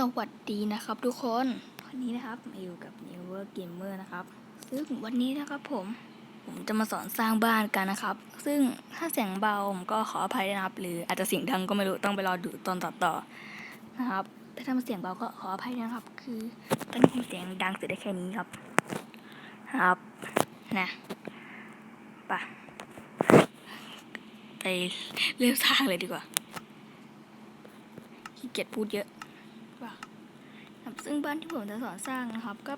สวัสดีนะครับทุกคนวันนี้นะครับมาอยู่กับ Newer Gamer นะครับ ซึ่งวันนี้นะครับผม ผมจะมาสอนสร้างบ้านกันนะครับ ซึ่งถ้าเสียงเบาผมก็ขออภัยนะครับ หรืออาจจะเสียงดังก็ไม่รู้ต้องไปรอดูตอนตัดต่อนะครับแต่ถ้ามันเสียงเบาก็ขออภัยนะครับ คือตอนนี้ผมเสียงดังสุดได้แค่นี้ครับครับนะไปะไปเริ่มสร้างเลยดีกว่าขี้เกียจพูดเยอะ ว่าครับซึ่งบ้านที่ผมจะสอนสร้างนะครับ ก็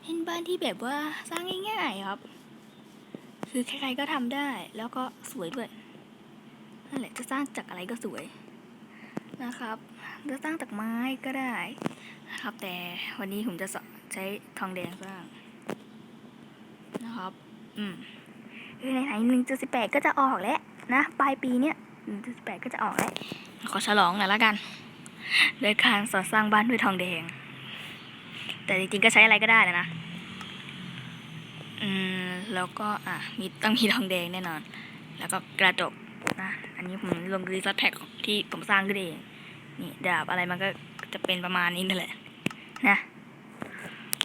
เป็นบ้านที่แบบว่าสร้างง่ายๆครับ คือใครๆก็ทำได้ แล้วก็สวยด้วยนั่นแหละจะสร้างจากอะไรก็สวยนะครับจะสร้างจากไม้ก็ได้นะครับ แต่วันนี้ผมจะสอนใช้ทองแดงสร้างนะครับ อืมเออไหนๆหนึ่งจุดสิบแปดก็จะออกแล้วนะปลายปีเนี้ยหนึ่งจุดสิบแปดก็จะออกแล้วขอฉลองหน่อยละกัน โดยการสอดสร้างบ้านด้วยทองแดง แต่จริงๆก็ใช้อะไรก็ได้แหละนะ อืม แล้วก็อะมีต้องมีทองแดงแน่นอน แล้วก็กระจกนะ อันนี้ผมลงรีซัตแพ็กที่ผมสร้างขึ้นเอง นี่ดาบอะไรมันก็จะเป็นประมาณนี้นั่นแหละ นะ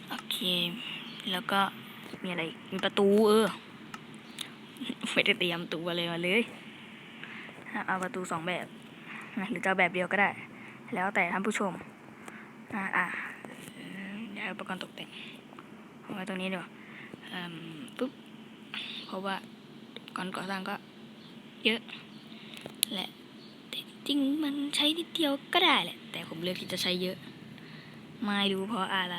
โอเค แล้วก็มีอะไร มีประตูเออ ไม่ได้เตรียมตัวเลยมาเลย เอาประตูสองแบบนะหรือจะแบบเดียวก็ได้ แล้วแต่ท่านผู้ชม อ่าอ่าเอ่อเดี๋ยวอุปกรณ์ตกแต่งเอาไว้ตรงนี้ดีกว่าอืมปุ๊บ เพราะว่าก่อนก่อสร้างก็เยอะ และจริงมันใช้นิดเดียวก็ได้แหละ แต่ผมเลือกที่จะใช้เยอะ ไม่รู้เพราะอะไร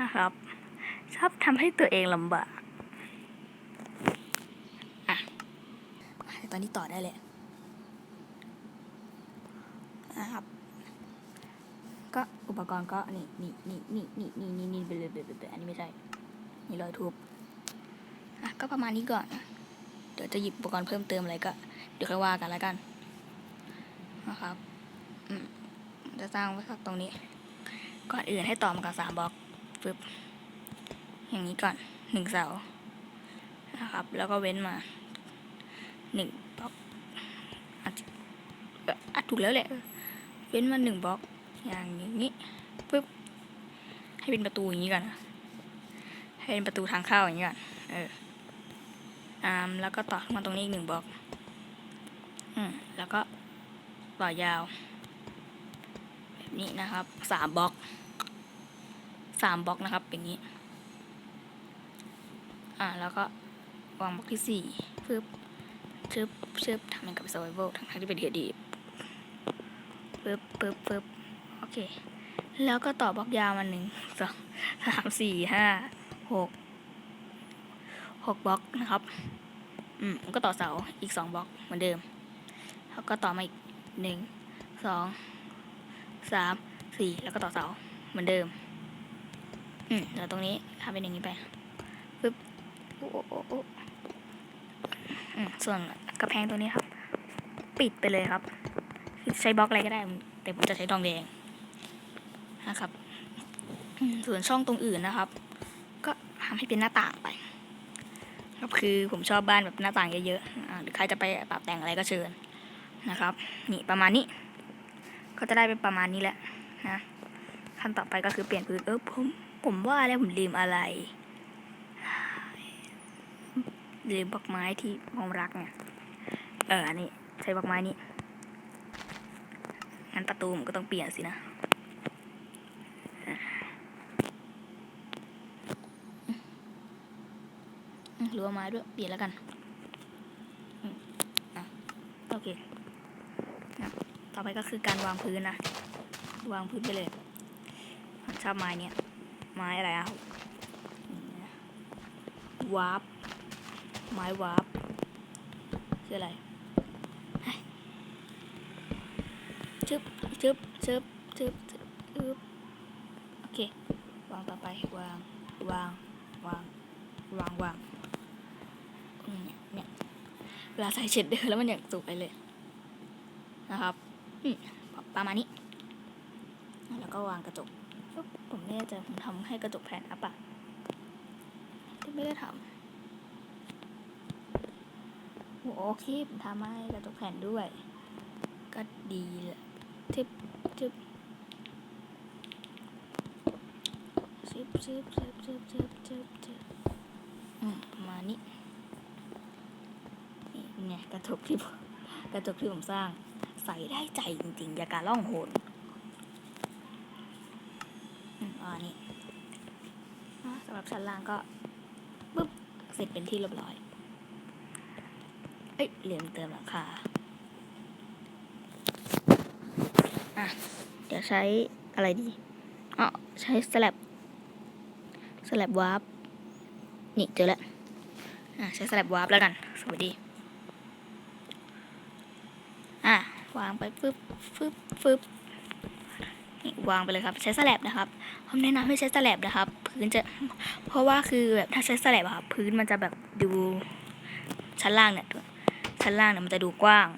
นะครับ ชอบทำให้ตัวเองลำบาก อะแต่ตอนนี้ต่อได้เลย นะครับ ก็อุปกรณ์ก็นี่นี่นี่นี่นี่นี่นี่นี่ไปเลยไปเลยไปเลยอันนี้ไม่ใช่ นี่รอยทูบอะก็ประมาณนี้ก่อน เดี๋ยวจะหยิบอุปกรณ์เพิ่มเติมอะไรก็ เดี๋ยวค่อยว่ากันแล้วกันนะครับอืมจะสร้างไว้สักตรงนี้ ก่อนอื่นให้ต่อมากับสามบล็อกปึ๊บอย่างนี้ก่อนหนึ่งเสานะครับ แล้วก็เว้นมาหนึ่งบล็อกอะเอ่ออะถูกแล้วแหละ เว้นมาหนึ่งบล็อก อย่างนี้ปึ๊บให้เป็นประตูอย่างนี้ก่อนให้เป็นประตูทางเข้าอย่างนี้ก่อนเอออ่าแล้วก็ต่อขึ้นมาตรงนี้อีกหนึ่งบล็อกอืมแล้วก็ต่อยาว แบบนี้นะครับสามบล็อกสามบล็อกนะครับอย่างนี้ อ่าแล้วก็วางบล็อกที่สี่ปึ๊บชึบชึบทำเป็นกับ survival ทั้งที่เป็นเดียดีปึ๊บปึ๊บปึ๊บ โอเค แล้วก็ต่อบล็อกยาวมาหนึ่งสองสามสี่ห้าหกหกบล็อกนะครับ อืมก็ต่อเสาอีกสองบล็อกเหมือนเดิม แล้วก็ต่อมาอีกหนึ่งสองสามสี่แล้วก็ต่อเสาเหมือนเดิม อืมแล้วตรงนี้ทำเป็นอย่างนี้ไปปึ๊บโอ้โอ้โอ้อืมส่วนกระแพงตัวนี้ครับ ปิดไปเลยครับ ใช้บล็อกอะไรก็ได้ แต่ผมจะใช้ทองแดง นะครับ ส่วนช่องตรงอื่นนะครับ ก็ทำให้เป็นหน้าต่างไปครับคือผมชอบบ้านแบบหน้าต่างเยอะๆอ่าหรือใครจะไปปรับแต่งอะไรก็เชิญนะครับ นี่ประมาณนี้ ก็จะได้เป็นประมาณนี้แหละนะขั้นต่อไปก็คือเปลี่ยนพื้นเออผมผมว่าแล้วผมลืมอะไรลืมบอกไม้ที่ผมรักเนี่ยเอออันนี้ใช้บอกไม้นี้งั้นประตูผมก็ต้องเปลี่ยนสินะ อืมรั้วไม้ด้วย เปลี่ยนแล้วกันโอเค ต่อไปก็คือการวางพื้นนะ วางพื้นไปเลยชอบไม้เนี่ยไม้อะไรอะวาร์ป ไม้วาร์ปคืออะไรชึบชึบชึบชึบชึบอึบโอเค วางต่อไป วาง วาง วาง วาง วาง เนี่ยเนี่ยเวลาใส่เชดเดอร์แล้วมันอย่างสุกไปเลย นะครับอืมประมาณนี้ แล้วก็วางกระจกปุ๊บผมไม่แน่ใจผมทำให้กระจกแผ่นอัปะที่ไม่ได้ทำโอเคผมทำให้กระจกแผ่นด้วย ก็ดีแหละทึบจึบชึบชึบชึบชึบชึบชึบชึบอืมประมาณนี้ ไงกระจกที่กระจกที่ผมสร้าง ใส่ได้ใจจริงๆ อย่าการล่องโหนอันนี้อ่สำหรับชั้นล่างก็ปุ๊บเสร็จเป็นที่เรียบร้อย เอ้ยลืมเติมหลังคาอะ เดี๋ยวใช้อะไรดีอ๋อใช้สลับสลับวาร์ปนี่เจอแล้วอะใช้สลับวาร์ปแล้วกัน สวัสดี อะ วางไปฟึบฟึบฟึบนี่วางไปเลยครับ ใช้สแลบนะครับผมแนะนำให้ใช้สแลบนะครับ พื้นจะ เพราะว่าคือแบบถ้าใช้สแลบอะครับพื้นมันจะแบบดูชั้นล่างเนี่ยชั้นล่างเนี่ยมันจะดูกว้าง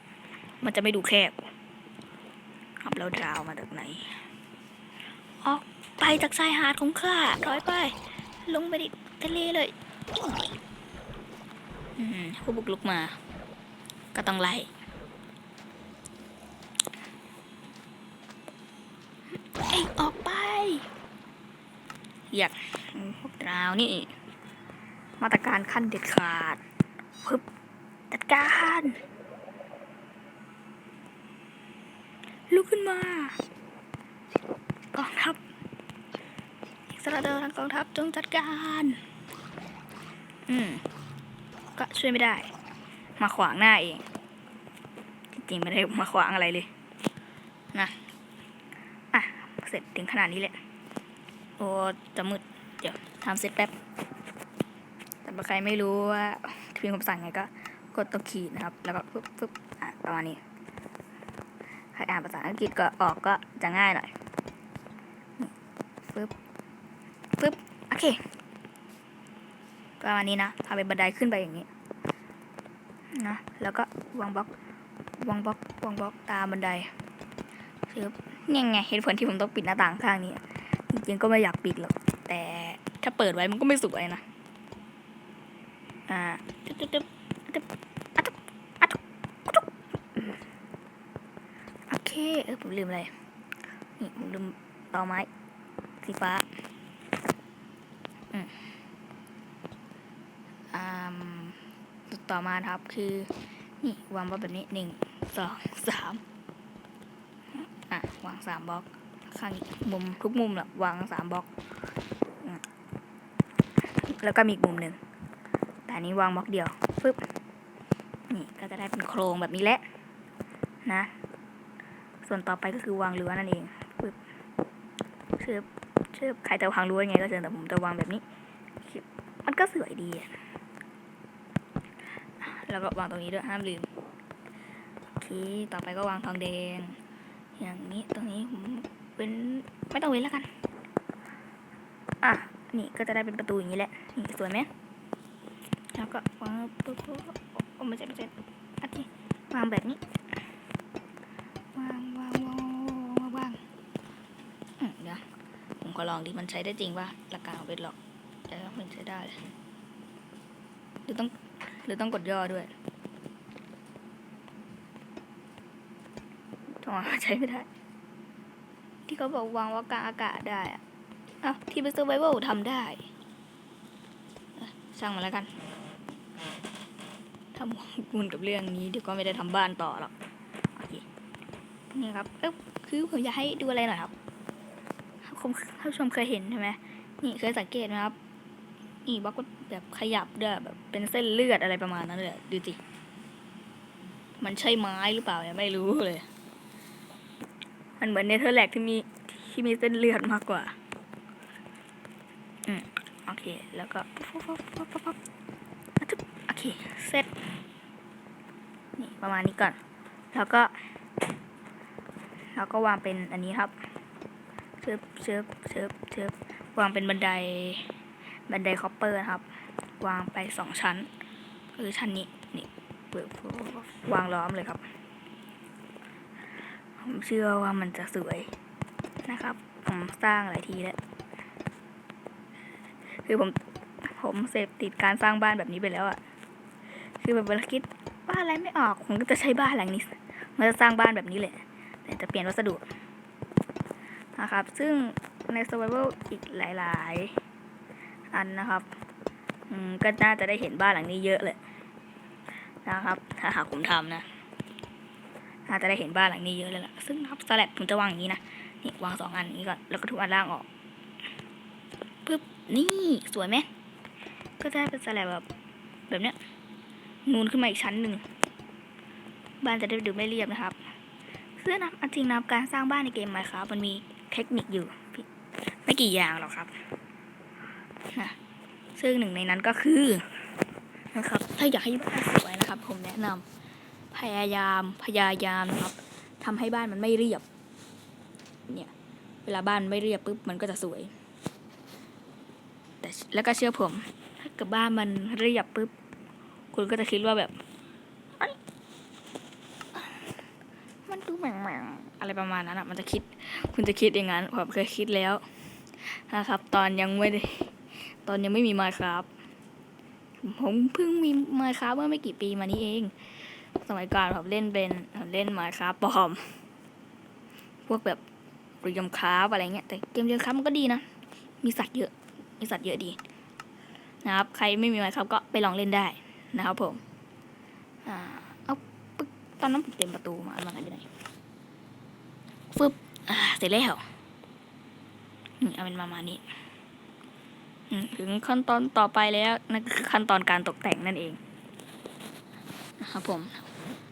มันจะไม่ดูแคบ ครับแล้วดาวมาจากไหน ออกไปจากชายหาดของข้าถอยไป ลงไปดิทะเลเลยอืมผู้บุกลุกมา ก็ต้องไล่ เอ้ยออกไป อยากพวกเรานี่ มาตรการขั้นเด็ดขาดพึบจัดการ ลุกขึ้นมากองทัพอิสราเอลทางกองทัพจงจัดการ อืม ก็ช่วยไม่ได้ มาขวางหน้าเอง จริงๆไม่ได้มาขวางอะไรเลย นะ เสร็จถึงขนาดนี้แหละ โอ้จะมืด เดี๋ยวทำเสร็จแป๊บ แต่ใครไม่รู้ว่าพิมพ์คำสั่งไงก็กดตัวขีดนะครับ แล้วก็ปึ๊บปึ๊บอะประมาณนี้ ใครอ่านภาษาอังกฤษก็ออกก็จะง่ายหน่อยปึ๊บปึ๊บ โอเค ประมาณนี้นะทำเป็นบันไดขึ้นไปอย่างนี้ นะ แล้วก็วางบล็อกวางบล็อกวางบล็อกตามบันไดคือ เนี่ยไงเหตุผลที่ผมต้องปิดหน้าต่างข้างนี้จริงๆก็ไม่อยากปิดหรอกแต่ถ้าเปิดไว้มันก็ไม่สวยนะอ่าโอเคเออผมลืมอะไรนี่ผมลืมต่อไม้สีฟ้าอ่าต่อมาครับคือ นี่วางบล็อกแบบนี้หนึ่งสองสามางสามบล็อกข้างมุมทุกมุมแหละวางสามบล็อก แล้วก็มีอีกมุมหนึ่งแต่นนี้วางบล็อกเดียวฟึบนี่ก็จะได้เป็นโครงแบบนี้แหละนะ ส่วนต่อไปก็คือวางรั้วนั่นเองฟึบเชือบเชือบใครจะวางรั้วยังไงก็เชิญแต่ผมจะวางแบบนี้ มันก็สวยดีอะแล้วก็วางตรงนี้ด้วยห้ามลืมโอเคต่อไปก็วางทองแดง อย่างนี้ตรงนี้ผมเป็นไม่ต้องเว้นแล้วกัน อะ นี่ก็จะได้เป็นประตูอย่างนี้แหละ นี่สวยไหมแล้วก็วางปุ๊บปุ๊บไม่ใช่ไม่ใช่โอเควางแบบนี้วางวางวางวางวางอืมเดี๋ยวผมขอลองดิมันใช้ได้จริงป่ะหลักการของเบสหรอกแต่ว่ามันใช้ได้เลยหรือต้องหรือต้องกดย่อด้วย ทำไมมันใช้ไม่ได้ ที่เขาบอกวางว่ากลางอากาศได้อะอ้าวที่เป็น survival ทำได้เอ้ยช่างมันแล้วกันทำกุนกับเรื่องนี้เดี๋ยวก็ไม่ได้ทำบ้านต่อหรอกโอเคนี่ครับเอ๊ะคือผมอยากให้ดูอะไรหน่อยครับคุณท่านผู้ชมเคยเห็นใช่ไหมนี่เคยสังเกตไหมครับนี่บล็อกแบบขยับด้วยแบบเป็นเส้นเลือดอะไรประมาณนั้นเลยดูสิมันใช่ไม้หรือเปล่าเนี่ยไม่รู้เลย มันเหมือนเนเธอร์แลกที่มีที่มีเส้นเลือดมากกว่า อืมโอเค แล้วก็ปุ๊บปุ๊บปุ๊บปุ๊บปุ๊บโอเค เสร็จ นี่ประมาณนี้ก่อน แล้วก็ แล้วก็วางเป็นอันนี้ครับเชิบเชิบเชิบเชิบวางเป็นบันได บันไดคอปเปอร์ครับ วางไปสองชั้น คือชั้นนี้ นี่เปิดวางล้อมเลยครับ ผมเชื่อว่ามันจะสวยนะครับ ผมสร้างหลายทีแล้ว คือผมผมเสพติดการสร้างบ้านแบบนี้ไปแล้วอะคือแบบเวลาคิดบ้านอะไรไม่ออกผมก็จะใช้บ้านหลังนี้มันจะสร้างบ้านแบบนี้แหละแต่จะเปลี่ยนวัสดุนะครับ ซึ่งใน survival อีกหลาย ๆ อันนะครับก็น่าจะได้เห็นบ้านหลังนี้เยอะเลยนะครับ ถ้าหากผมทำนะ น่าจะได้เห็นบ้านหลังนี้เยอะเลยล่ะ ซึ่งนะครับสลับผมจะวางอย่างนี้นะ นี่วางสองอันนี้ก่อน แล้วก็ทุบอันล่างออกปึ๊บ นี่สวยไหม ก็จะได้เป็นสลับแบบแบบเนี้ย นูนขึ้นมาอีกชั้นหนึ่ง บ้านจะได้ดูไม่เรียบนะครับซึ่งนะจริงนับการสร้างบ้านในเกมไมค์ครับมันมีเทคนิคอยู่ ไม่กี่อย่างหรอกครับนะซึ่งหนึ่งในนั้นก็คือนะครับ ถ้าอยากให้บ้านสวยนะครับ ผมแนะนำ พยายามพยายามนะครับทำให้บ้านมันไม่เรียบ เนี่ย เวลาบ้านไม่เรียบปุ๊บมันก็จะสวย แต่แล้วก็เชื่อผม ถ้าเกิดบ้านมันเรียบปุ๊บ คุณก็จะคิดว่าแบบ มันดูแหม่งๆอะไรประมาณนั้นอะ มันจะคิด คุณจะคิดอย่างนั้น ผมเคยคิดแล้วนะครับ ตอนยังไม่ได้ ตอนยังไม่มีมาครับ ผมเพิ่งมีมาครับเมื่อไม่กี่ปีมานี้เอง สมัยก่อนผมเล่นเป็นผมเล่นมาครับปลอม พวกแบบเรียมคราฟอะไรเงี้ย แต่เกมเรียมคราฟมันก็ดีนะ มีสัตว์เยอะ มีสัตว์เยอะดี นะครับ ใครไม่มีไมค์ครับก็ไปลองเล่นได้นะครับผม อ่า เอาปึ๊กตอนนั้นผมเต็มประตูมามาไหนไปไหนฟึบอ่า เสร็จแล้วนี่เอาเป็นประมาณนี้ ถึงขั้นตอนต่อไปแล้วนั่นคือขั้นตอนการตกแต่งนั่นเอง นะครับผม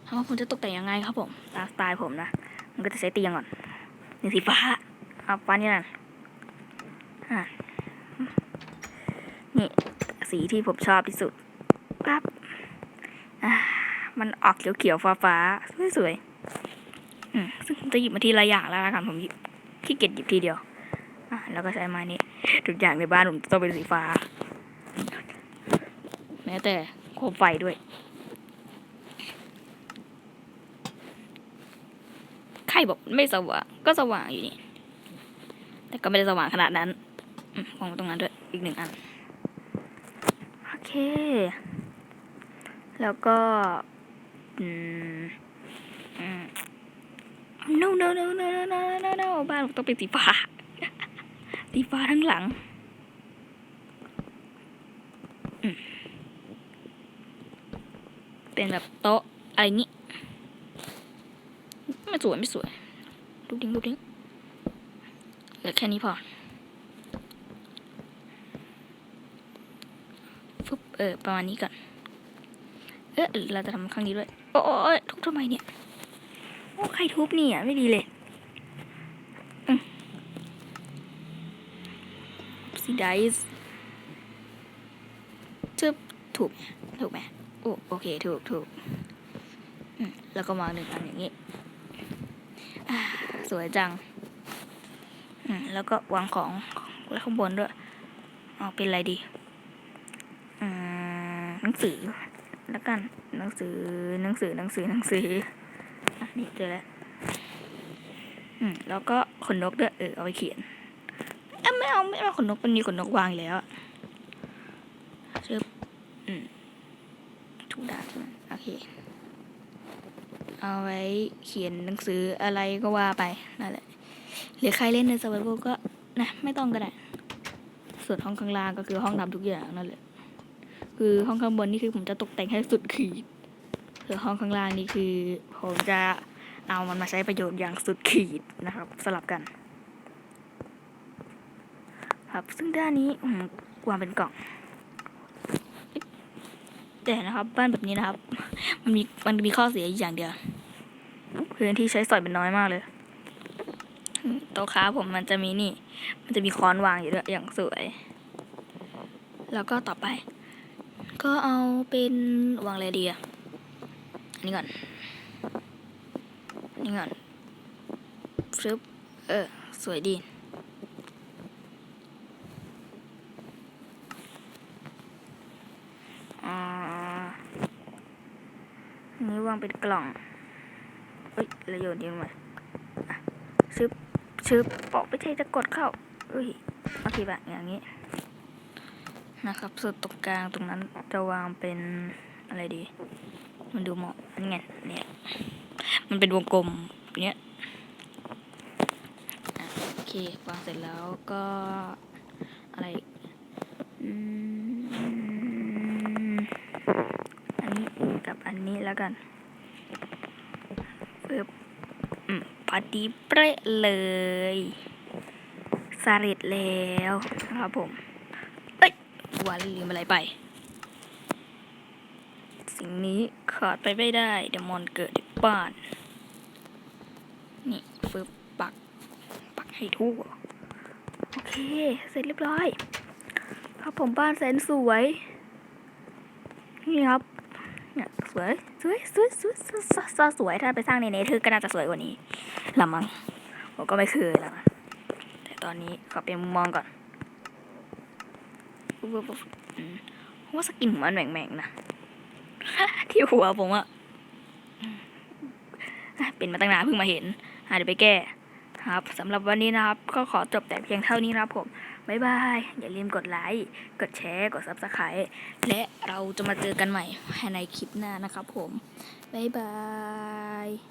ถามว่าผมจะตกแต่งยังไงครับผมตามสไตล์ผมนะมันก็จะใช้เตียงก่อนนี่สีฟ้าเอาฟ้านี่นั่นนี่สีที่ผมชอบที่สุดปั๊บมันออกเขียวๆฟ้าๆสวยๆอืซึ่งผมจะหยิบมาทีละอย่างแล้วละกันผมหยิบขี้เกียจหยิบทีเดียวอะแล้วก็ใช้ไม้นี้ทุกอย่างในบ้านผมต้องเป็นสีฟ้า แม้แต่โคมไฟด้วย ใคร บอกไม่สว่าง ก็สว่างอยู่นี่ แต่ก็ไม่ได้สว่างขนาดนั้นมวางตรงนั้นด้วยอีกหนึ่งอัน โอเค แล้วก็ อืม no no no no no no no no บ้านต้องเป็นสีฟ้า สีฟ้าทั้งหลังเป็นแบบโต๊ะอะไรนี้ สวยไม่สวยดูดิ้งดูดิ้งเหลือแค่นี้พอฟึบเออประมาณนี้ก่อนเออเราจะทำข้งนี้ด้วยโอ้โอ้ยทุบทำไมเนี่ยโอ้ใครทุบเนี่ยไม่ดีเลยซีไดส์จึบถูกถูกไหมโอ้โอเค ถูกถูกอืมแล้วก็มาหนึ่งอันอย่างนี้ สวยจังอแล้วก็วางของไว้ข้างบนด้วยเอาเป็นอะไรดีหนังสือแล้วกันหนังสือหนังสือหนังสือหนังสืออะนี่เจอแล้วอืมแล้วก็ขนนกด้วยเออเอาไปเขียนเอ้ไม่เอาไม่เอาขนนกมันมีขนนกวางอยู่แล้วอะชึบอืมถูกด่าใช่ไหมโอเค เอาไว้เขียนหนังสืออะไรก็ว่าไปนั่นแหละหรือใครเล่นใน survival ก็นะไม่ต้องก็ได้ ส่วนห้องข้างล่างก็คือห้องทำทุกอย่างนั่นแหละคือห้องข้างบนนี่คือผมจะตกแต่งให้สุดขีดส่วนห้องข้างล่างนี่คือ ผมจะเอามันมาใช้ประโยชน์อย่างสุดขีดนะครับ สลับกัน ครับซึ่งด้านนี้ผมวางเป็นกล่อง แต่นะครับ บ้านแบบนี้นะครับ มันมีมันมีข้อเสียอย่างเดียว พื้นที่ใช้สอยเป็นน้อยมากเลยโต๊ะค้าผมมันจะมีนี่ มันจะมีค้อนวางอยู่ด้วยอย่างสวย แล้วก็ต่อไป ก็เอาเป็นวางอะไรดีอะอันนี้ก่อนอันนี่ก่อนฟึบเออ สวยดีอ่าอันนี้วางเป็นกล่อง เอ้ยแล้วโยนทิ้งมาชึบชึบบอกไม่ใช่จะกดเข้าเอ้ยโอเคแบบอย่างนี้ นะครับส่วนตรงกลางตรงนั้นจะวางเป็นอะไรดี มันดูเหมาะนี่ไงเนี่ยมันเป็นวงกลมเนี้ยโอเควางเสร็จแล้วก็อะไรอืมอันนี้กับอันนี้แล้วกัน ปึ๊บอพอดีเป๊ะเลยสาเร็จแล้วนะครับผมเอ้ยวันลืมอะไรไป สิ่งนี้ขาดไปไม่ได้เดมอนเกิดที่บ้าน นี่ฝึบปัก ปักให้ทั่วโอเค เสร็จเรียบร้อย ครับผมบ้านแสนสวย นี่ครับ สวยสวยสวยสวยสวยสวยสวยถ้าไปสร้างในเนเธอร์ก็น่าจะสวยกว่านี้ละมั้งผมก็ไม่เคยแล้วนะแต่ตอนนี้ขอเปลี่ยนมุมมองก่อนอุ๊บอุ๊บอุ๊บอืมผมว่าสกินผมมันแหม่งๆนะที่หัวผมอะเป็นมาตั้งนานเพิ่งมาเห็นอะเดี๋ยวไปแก้ครับสำหรับวันนี้นะครับ ก็ขอจบแต่เพียงเท่านี้นะครับผม บ๊ายบาย อย่าลืมกดไลค์ กดแชร์ กด subscribe และเราจะมาเจอกันใหม่ภายในคลิปหน้านะครับผม บ๊ายบาย